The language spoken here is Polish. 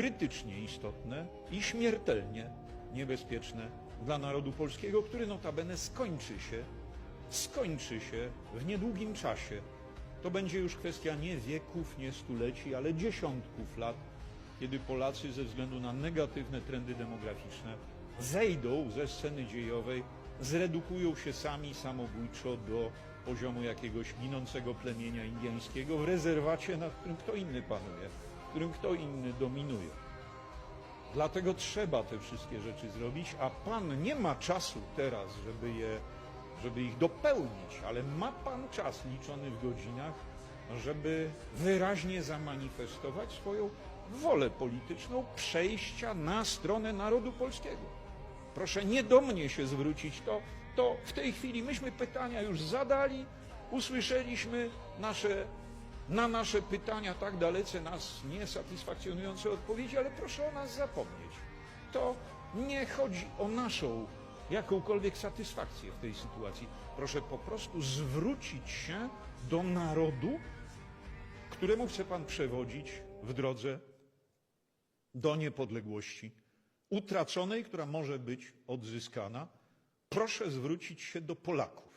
krytycznie istotne i śmiertelnie niebezpieczne dla narodu polskiego, który notabene skończy się, skończy się w niedługim czasie. To będzie już kwestia nie wieków, nie stuleci, ale dziesiątków lat, kiedy Polacy ze względu na negatywne trendy demograficzne zejdą ze sceny dziejowej, zredukują się sami samobójczo do poziomu jakiegoś ginącego plemienia indyjskiego w rezerwacie, nad którym kto inny panuje, w którym kto inny dominuje. Dlatego trzeba te wszystkie rzeczy zrobić, a Pan nie ma czasu teraz, żeby, je, żeby ich dopełnić, ale ma Pan czas liczony w godzinach, żeby wyraźnie zamanifestować swoją wolę polityczną przejścia na stronę narodu polskiego. Proszę nie do mnie się zwrócić, to, to w tej chwili myśmy pytania już zadali, usłyszeliśmy nasze, na nasze pytania tak dalece nas niesatysfakcjonujące odpowiedzi, ale proszę o nas zapomnieć. To nie chodzi o naszą jakąkolwiek satysfakcję w tej sytuacji. Proszę po prostu zwrócić się do narodu, któremu chce Pan przewodzić w drodze do niepodległości utraconej, która może być odzyskana. Proszę zwrócić się do Polaków.